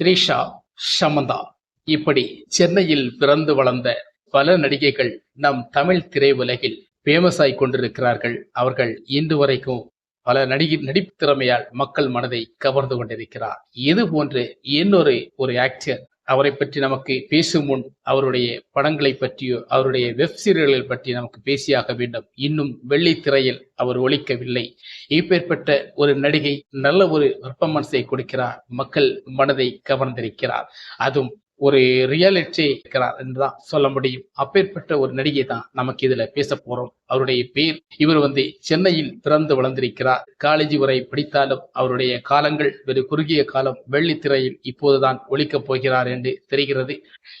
த்ரிஷா ஷமந்தா. இப்படி சென்னையில் பிறந்து வளர்ந்த பல நடிகைகள் நம் தமிழ் திரையுலகில் பேமஸ் ஆகி கொண்டிருக்கிறார்கள். அவர்கள் இன்று வரைக்கும் பல நடிகை நடிப்பு திறமையால் மக்கள் மனதை கவர்ந்து கொண்டிருக்கிறார். இது போன்று இன்னொரு ஒரு ஆக்டர் அவரை பற்றி நமக்கு பேசும் முன் அவருடைய படங்களை பற்றியோ அவருடைய வெப் சீரியல்களை பற்றி நமக்கு பேசியாக வேண்டும். இன்னும் வெள்ளித்திரையில் அவர் ஒழிக்கவில்லை இப்பேற்பட்ட ஒரு நடிகை நல்ல ஒரு பெர்ஃபார்மன்ஸை கொடுக்கிறார். மக்கள் மனதை கவர்ந்திருக்கிறார். அதுவும் ஒரு ரியாலிட்டி இருக்கிறார் என்றுதான் சொல்ல முடியும். அப்பேற்பட்ட ஒரு நடிகை தான் நமக்கு இதுல பேச போறோம். அவருடைய பேர் இவர் வந்து சென்னையில் பிறந்து வளர்ந்திருக்கிறார். காலேஜ் வரை படித்தாலும் அவருடைய காலங்கள் வெறு குறுகிய காலம் வெள்ளித்திரையில் இப்போதுதான் ஒழிக்கப் போகிறார் என்று தெரிகிறது.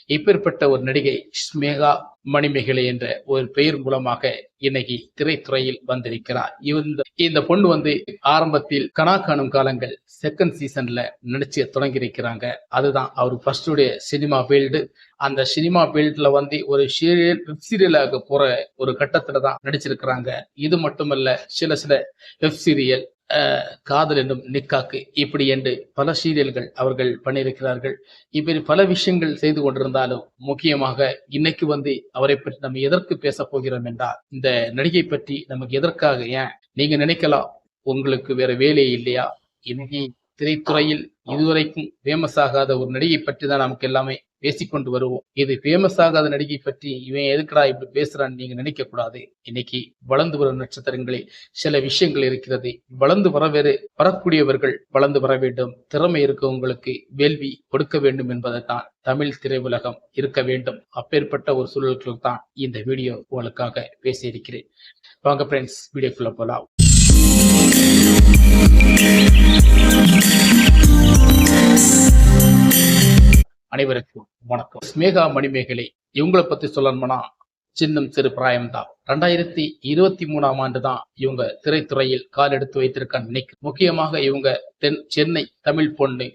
இப்பேற்பட்ட ஒரு நடிகை ஸ்மேகா மணிமேகலை என்ற ஒரு பெயர் மூலமாக இன்னைக்கு திரைத்துறையில் வந்திருக்கிறார். இந்த இந்த பொண்ணு வந்து ஆரம்பத்தில் கனா காணும் காலங்கள் செகண்ட் சீசன்ல நடிச்சு தொடங்கி இருக்கிறாங்க அதுதான் அவர் ஃபர்ஸ்டுடைய சினிமா ஃபீல்டு அந்த சினிமா ஃபீல்டுல வந்து ஒரு சீரியல் வெப் சீரியலாக போற ஒரு கட்டத்துல தான் நடிச்சிருக்கிறாங்க. இது மட்டுமல்ல சில சில வெப் சீரியல் காதல் என்னும் நிக்காக்கு இப்படி என்று பல சீரியல்கள் அவர்கள் பண்ணியிருக்கிறார்கள். இப்படி பல விஷயங்கள் செய்து கொண்டிருந்தாலும் முக்கியமாக இன்னைக்கு வந்து அவரை பற்றி நம்ம எதற்கு பேச போகிறோம் என்றால் இந்த நடிகை பற்றி நமக்கு எதற்காக ஏன்? நீங்க நினைக்கலாம் உங்களுக்கு வேற வேலையே இல்லையா? இன்னைக்கு திரைத்துறையில் இதுவரைக்கும் ஃபேமஸ் ஆகாத ஒரு நடிகை பற்றி தான் நமக்கு எல்லாமே பேசிக்கொண்டு வருவோம். இது ஃபேமஸ் ஆகாத நடிகை பற்றி இவன் எதுக்குடா இப்படி பேசுறான்னு நீங்க நினைக்க கூடாது இன்னைக்கு வளர்ந்து வரும் நட்சத்திரங்களில் சில விஷயங்கள் இருக்கிறது. வளர்ந்து வரவேறு வரக்கூடியவர்கள் வளர்ந்து வர வேண்டும். திறமை இருக்கவங்களுக்கு வேள்வி கொடுக்க வேண்டும் என்பதைத்தான் தமிழ் திரையுலகம் இருக்க வேண்டும். அப்பேற்பட்ட ஒரு சூழலுக்கு தான் இந்த வீடியோ உங்களுக்காக பேசியிருக்கிறேன். வாங்க ஃப்ரெண்ட்ஸ் வீடியோக்குள்ள போலாம். அனைவருக்கும் வணக்கம். ஸ்மேகா மணிமேகலை இவங்களை பத்தி சொல்லணும்னா சின்னம் சிறு பிராயம்தான். ரெண்டாயிரத்தி இருபத்தி மூணாம் ஆண்டு தான் இவங்க திரைத்துறையில் கால் எடுத்து வைத்திருக்கான்னு நினைக்கிறேன் முக்கியமாக இவங்க தென் சென்னை தமிழ் பொண்ணு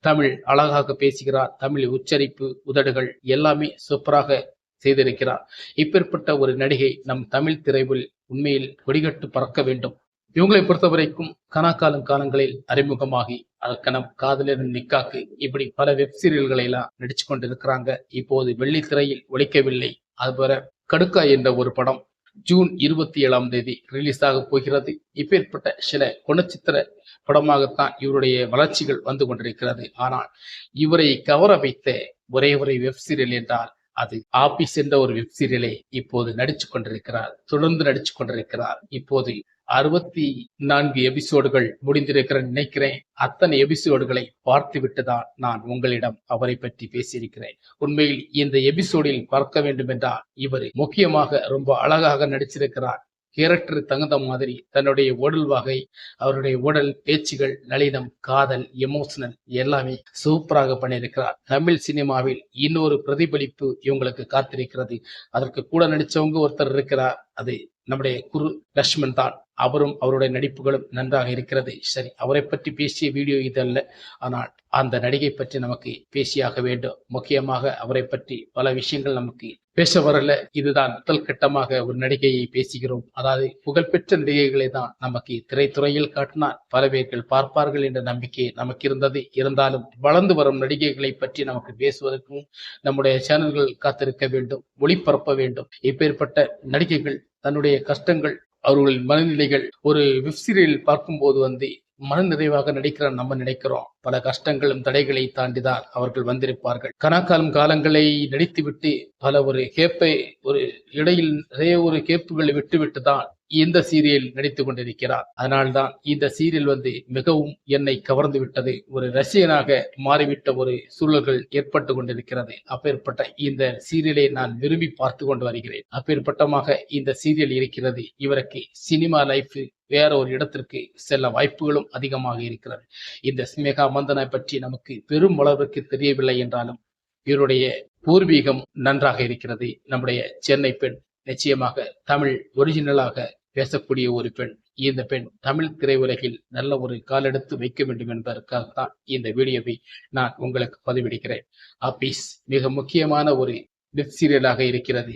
தமிழ் அழகாக பேசுகிறார் தமிழ் உச்சரிப்பு உதடுகள் எல்லாமே சூப்பராக செய்திருக்கிறார். இப்பேற்பட்ட ஒரு நடிகை நம் தமிழ் திரைவில் உண்மையில் கொடிகட்டு பறக்க வேண்டும். இவங்களை பொறுத்த வரைக்கும் கனாக்காலம் காலங்களில் அறிமுகமாகி கணம் காதலரின் நிக்காக்கு இப்படி பல வெப் சீரியல்களை எல்லாம் நடிச்சு கொண்டிருக்கிறாங்க. இப்போது வெள்ளித்திரையில் ஒழிக்கவில்லை அதுபோல கடுக்கா என்ற ஒரு படம் ஜூன் இருபத்தி ஏழாம் தேதி ரிலீஸ் ஆக போகிறது. இப்பேற்பட்ட சில குணச்சித்திர படமாகத்தான் இவருடைய வளர்ச்சிகள் வந்து கொண்டிருக்கிறது. ஆனால் இவரை கவர வைத்த ஒரே ஒரே வெப் சீரியல் என்றால் அது ஆபீஸ் என்ற ஒரு வெப் சீரியலை இப்போது நடிச்சு கொண்டிருக்கிறார். தொடர்ந்து நடிச்சு கொண்டிருக்கிறார். இப்போது அறுபத்தி நான்கு எபிசோடுகள் முடிந்திருக்கிற நினைக்கிறேன். அத்தனை எபிசோடுகளை பார்த்து விட்டுதான் நான் உங்களிடம் அவரை பற்றி பேசியிருக்கிறேன். உண்மையில் இந்த எபிசோடில் பார்க்க வேண்டும் என்றால் இவர் முக்கியமாக ரொம்ப அழகாக நடிச்சிருக்கிறார். கேரக்டர் தகுந்த மாதிரி தன்னுடைய உடல் வகை அவருடைய உடல் பேச்சுகள் நளினம் காதல் எமோஷனல் எல்லாமே சூப்பராக பண்ணியிருக்கிறார். தமிழ் சினிமாவில் இன்னொரு பிரதிபலிப்பு இவங்களுக்கு காத்திருக்கிறது. அதற்கு கூட நடிச்சவங்க ஒருத்தர் இருக்கிறார். அது நம்முடைய குரு லட்சுமன் தான். அவரும் அவருடைய நடிப்புகளும் நன்றாக இருக்கிறது. சரி அவரை பற்றி பேசிய வீடியோ இது அல்ல. ஆனால் அந்த நடிகை பற்றி நமக்கு பேசியாக வேண்டும். முக்கியமாக அவரை பற்றி பல விஷயங்கள் நமக்கு பேச வரல. இதுதான் முதல் கட்டமாக ஒரு நடிகையை பேசுகிறோம். அதாவது புகழ்பெற்ற நடிகைகளை தான் நமக்கு திரைத்துறையில் காட்டினால் பல பேர்கள் பார்ப்பார்கள் என்ற நம்பிக்கை நமக்கு இருந்தது. இருந்தாலும் வளர்ந்து வரும் நடிகைகளை பற்றி நமக்கு பேசுவதற்கும் நம்முடைய சேனல்கள் காத்திருக்க வேண்டும் ஒளிபரப்ப வேண்டும். இப்பேற்பட்ட நடிகைகள் தன்னுடைய கஷ்டங்கள் அவர்களின் மனநிலைகள் ஒரு வெப் சீரியல் பார்க்கும்போது வந்து மன நிறைவாக நடிக்கிற நம்ம நினைக்கிறோம். பல கஷ்டங்களும் தடைகளை தாண்டிதான் அவர்கள் வந்திருப்பார்கள். கணக்காலம் காலங்களை நடித்துவிட்டு பல ஒரு கேப்பை ஒரு இடையில் நிறைய ஒரு கேப்புகளை விட்டுவிட்டு தான் இந்த சீரியல் நடித்து கொண்டிருக்கிறார் அதனால்தான் இந்த சீரியல் வந்து மிகவும் என்னை கவர்ந்து விட்டது. ஒரு ரசிகனாக மாறிவிட்ட ஒரு சூழல்கள் ஏற்பட்டு கொண்டிருக்கிறது. அப்பேற்பட்ட இந்த சீரியலை நான் விரும்பி பார்த்து கொண்டு வருகிறேன். அப்பேற்பட்டமாக இந்த சீரியல் இருக்கிறது. இவருக்கு சினிமா லைஃப் வேற ஒரு இடத்திற்கு செல்ல வாய்ப்புகளும் அதிகமாக இருக்கிறது. இந்த ஸ்மேகா மந்தனை பற்றி நமக்கு பெரும் அளவிற்கு தெரியவில்லை என்றாலும் இவருடைய பூர்வீகம் நன்றாக இருக்கிறது. நம்முடைய சென்னை பெண் நிச்சயமாக தமிழ் ஒரிஜினலாக பேசக்கூடிய ஒரு பெண் இந்த பெண் தமிழ் திரையுலகில் நல்ல ஒரு காலெடுத்து வைக்க வேண்டும் என்பதற்காகத்தான் இந்த வீடியோவை நான் உங்களுக்கு பதிவிடுகிறேன். ஆபீஸ் மிக முக்கியமான ஒரு வெப் சீரியலாக இருக்கிறது.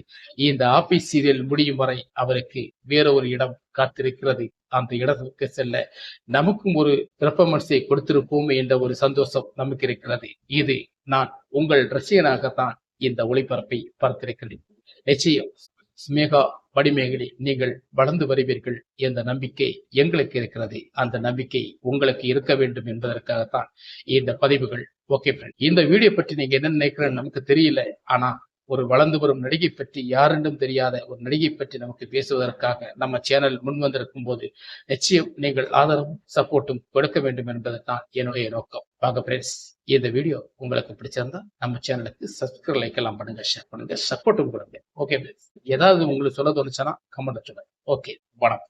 இந்த ஆபீஸ் சீரியல் முடியும் வரை அவருக்கு வேற ஒரு இடம் காத்திருக்கிறது. அந்த இடத்துக்கு செல்ல நமக்கும் ஒரு பெர்ஃபார்மன்ஸை கொடுத்திருப்போம் என்ற ஒரு சந்தோஷம் நமக்கு இருக்கிறது. இது நான் உங்கள் ரசிகனாகத்தான் இந்த ஒளிபரப்பை பார்த்திருக்கிறேன். நிச்சயம் ஸ்மேகா வடிமேகலை நீங்கள் வளர்ந்து வருவீர்கள் என்ற நம்பிக்கை எங்களுக்கு இருக்கிறது. அந்த நம்பிக்கை உங்களுக்கு இருக்க வேண்டும் என்பதற்காகத்தான் இந்த பதிவுகள். ஓகே ஃப்ரெண்ட் இந்த வீடியோ பற்றி நீங்க என்ன நினைக்கிறேன்னு நமக்கு தெரியல. ஆனா ஒரு வளர்ந்து வரும் நடிகை பற்றி யாரென்றும் தெரியாத ஒரு நடிகை பற்றி நமக்கு பேசுவதற்காக நம்ம சேனல் முன் வந்திருக்கும் போது நிச்சயம் நீங்கள் ஆதரவும் சப்போர்ட்டும் கொடுக்க வேண்டும் என்பது தான் என்னுடைய நோக்கம். வாங்க ஃப்ரெண்ட்ஸ் இந்த வீடியோ உங்களுக்கு பிடிச்சிருந்தா நம்ம சேனலுக்கு சப்ஸ்கிரைப் லைக் எல்லாம் பண்ணுங்க ஷேர் பண்ணுங்க சப்போர்ட்டும் கொடுங்க. ஓகே ஃப்ரெண்ட்ஸ் ஏதாவது உங்களுக்கு சொல்ல தோணுச்சுன்னா கமெண்ட் சொல்லுங்க. ஓகே வணக்கம்.